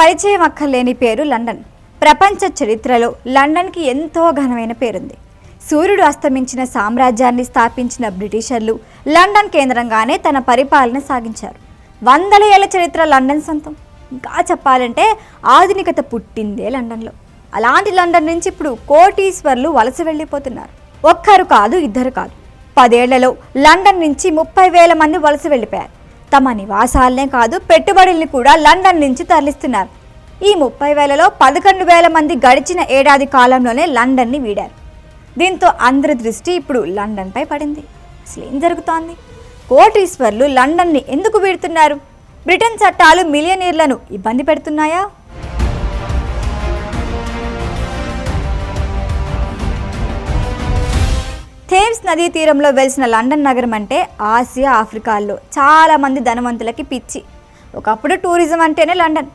పరిచయం అక్కర్లేని పేరు లండన్. ప్రపంచ చరిత్రలో లండన్కి ఎంతో ఘనమైన పేరుంది. సూర్యుడు అస్తమించిన సామ్రాజ్యాన్ని స్థాపించిన బ్రిటిషర్లు లండన్ కేంద్రంగానే తన పరిపాలన సాగించారు. వందల ఏళ్ళ చరిత్ర లండన్ సొంతం. ఇంకా చెప్పాలంటే ఆధునికత పుట్టిందే లండన్లో. అలాంటి లండన్ నుంచి ఇప్పుడు కోటీశ్వర్లు వలస వెళ్ళిపోతున్నారు. ఒక్కరు కాదు ఇద్దరు కాదు. పదేళ్ళలో లండన్ నుంచి ముప్పై వేల మంది వలస వెళ్ళిపోయారు. తమ నివాసాలనే కాదు పెట్టుబడుల్ని కూడా లండన్ నుంచి తరలిస్తున్నారు. ఈ ముప్పై వేలలో పదకొండు వేల మంది గడిచిన ఏడాది కాలంలోనే లండన్ని వీడారు. దీంతో అందరి దృష్టి ఇప్పుడు లండన్పై పడింది. అసలు ఏం జరుగుతోంది? కోటీశ్వర్లు లండన్ని ఎందుకు వీడుతున్నారు? బ్రిటన్ చట్టాలు మిలియనీర్లను ఇబ్బంది పెడుతున్నాయా? నదీ తీరంలో వెలిసిన లండన్ నగరం అంటే ఆసియా ఆఫ్రికాల్లో చాలామంది ధనవంతులకి పిచ్చి. ఒకప్పుడు టూరిజం అంటేనే లండన్.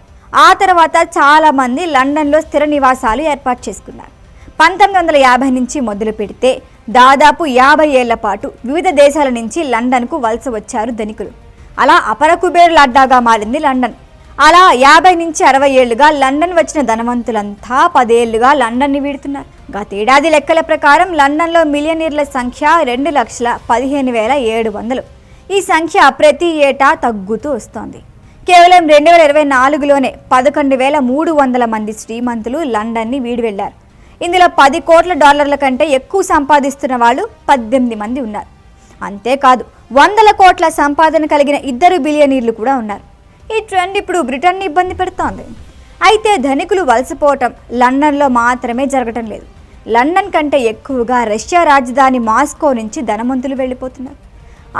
ఆ తర్వాత చాలామంది లండన్లో స్థిర నివాసాలు ఏర్పాటు చేసుకున్నారు. పంతొమ్మిది వందల యాభై నుంచి మొదలు పెడితే దాదాపు యాభై ఏళ్ళ పాటు వివిధ దేశాల నుంచి లండన్కు వలస వచ్చారు ధనికులు. అలా అపర కుబేరుల అడ్డాగా మారింది లండన్. అలా యాభై నుంచి అరవై ఏళ్ళుగా లండన్ వచ్చిన ధనవంతులంతా పదేళ్ళుగా లండన్ని వీడుతున్నారు. గతేడాది లెక్కల ప్రకారం లండన్లో మిలియనీర్ల సంఖ్య రెండు లక్షల పదిహేను వేల ఏడు వందలు. ఈ సంఖ్య ప్రతి ఏటా తగ్గుతూ వస్తోంది. కేవలం రెండు వేల ఇరవై నాలుగులోనే పదకొండు వేల మూడు వందల మంది శ్రీమంతులు లండన్ని వీడి వెళ్ళారు ఇందులో పది కోట్ల డాలర్ల కంటే ఎక్కువ సంపాదిస్తున్న వాళ్ళు పద్దెనిమిది మంది ఉన్నారు. అంతేకాదు వందల కోట్ల సంపాదన కలిగిన ఇద్దరు బిలియనీర్లు కూడా ఉన్నారు. ఈ ట్రెండ్ ఇప్పుడు బ్రిటన్ని ఇబ్బంది పెడుతోంది. అయితే ధనికులు వలసపోవటం లండన్లో మాత్రమే జరగటం లేదు. లండన్ కంటే ఎక్కువగా రష్యా రాజధాని మాస్కో నుంచి ధనవంతులు వెళ్ళిపోతున్నారు.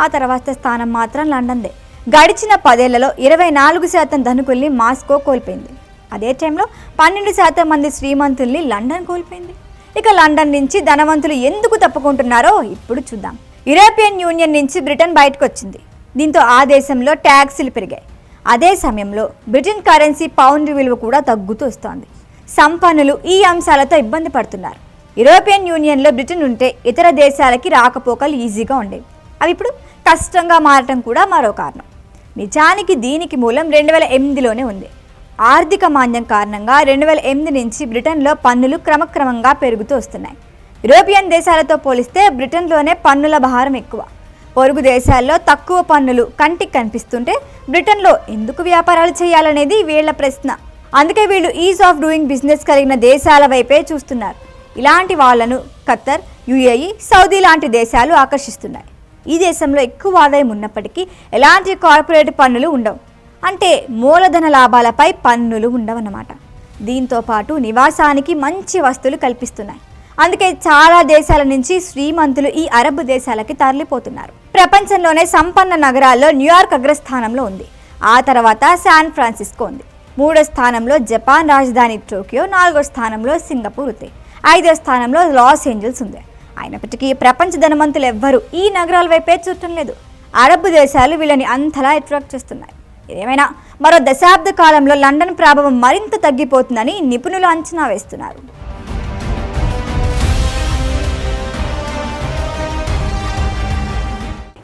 ఆ తర్వాత స్థానం మాత్రం లండన్దే. గడిచిన పదేళ్ళలో ఇరవై నాలుగు శాతం ధనుకుల్ని మాస్కో కోల్పోయింది. అదే టైంలో పన్నెండు శాతం మంది శ్రీమంతుల్ని లండన్ కోల్పోయింది. ఇక లండన్ నుంచి ధనవంతులు ఎందుకు తప్పుకుంటున్నారో ఇప్పుడు చూద్దాం. యూరోపియన్ యూనియన్ నుంచి బ్రిటన్ బయటకు వచ్చింది దీంతో ఆ దేశంలో ట్యాక్సీలు పెరిగాయి. అదే సమయంలో బ్రిటన్ కరెన్సీ పౌండ్ విలువ కూడా తగ్గుతూ వస్తోంది. సంపన్నులు ఈ అంశాలతో ఇబ్బంది పడుతున్నారు. యూరోపియన్ యూనియన్లో బ్రిటన్ ఉంటే ఇతర దేశాలకి రాకపోకలు ఈజీగా ఉండేవి. అవి ఇప్పుడు కష్టంగా మారటం కూడా మరో కారణం. నిజానికి దీనికి మూలం రెండు వేల ఎనిమిదిలోనే ఉంది. ఆర్థిక మాంద్యం కారణంగా రెండు వేల ఎనిమిది నుంచి బ్రిటన్లో పన్నులు క్రమక్రమంగా పెరుగుతూ వస్తున్నాయి. యూరోపియన్ దేశాలతో పోలిస్తే బ్రిటన్లోనే పన్నుల భారం ఎక్కువ. పొరుగు దేశాల్లో తక్కువ పన్నులు కంటికి కనిపిస్తుంటే బ్రిటన్లో ఎందుకు వ్యాపారాలు చేయాలనేది వీళ్ళ ప్రశ్న. అందుకే వీళ్ళు ఈజ్ ఆఫ్ డూయింగ్ బిజినెస్ కలిగిన దేశాల వైపే చూస్తున్నారు. ఇలాంటి వాళ్ళను ఖత్తర్ యుఏఈ సౌదీ లాంటి దేశాలు ఆకర్షిస్తున్నాయి. ఈ దేశంలో ఎక్కువ ఆదాయం ఉన్నప్పటికీ ఎలాంటి కార్పొరేట్ పన్నులు ఉండవు. అంటే మూలధన లాభాలపై పన్నులు ఉండవన్నమాట. దీంతో పాటు నివాసానికి మంచి వస్తువులు కల్పిస్తున్నాయి. అందుకే చాలా దేశాల నుంచి శ్రీమంతులు ఈ అరబ్ దేశాలకి తరలిపోతున్నారు. ప్రపంచంలోనే సంపన్న నగరాల్లో న్యూయార్క్ అగ్రస్థానంలో ఉంది. ఆ తర్వాత శాన్ ఫ్రాన్సిస్కో ఉంది. మూడో స్థానంలో జపాన్ రాజధాని టోక్యో నాలుగో స్థానంలో సింగపూర్ ఉంది. ఐదో స్థానంలో లాస్ ఏంజల్స్ ఉంది. అయినప్పటికీ ప్రపంచ ధనవంతులు ఎవ్వరూ ఈ నగరాల వైపే చూడటం లేదు. అరబ్ దేశాలు వీళ్ళని అంతలా అట్రాక్ట్ చేస్తున్నాయి. ఏమైనా మరో దశాబ్ద కాలంలో లండన్ ప్రభావం మరింత తగ్గిపోతుందని నిపుణులు అంచనా వేస్తున్నారు.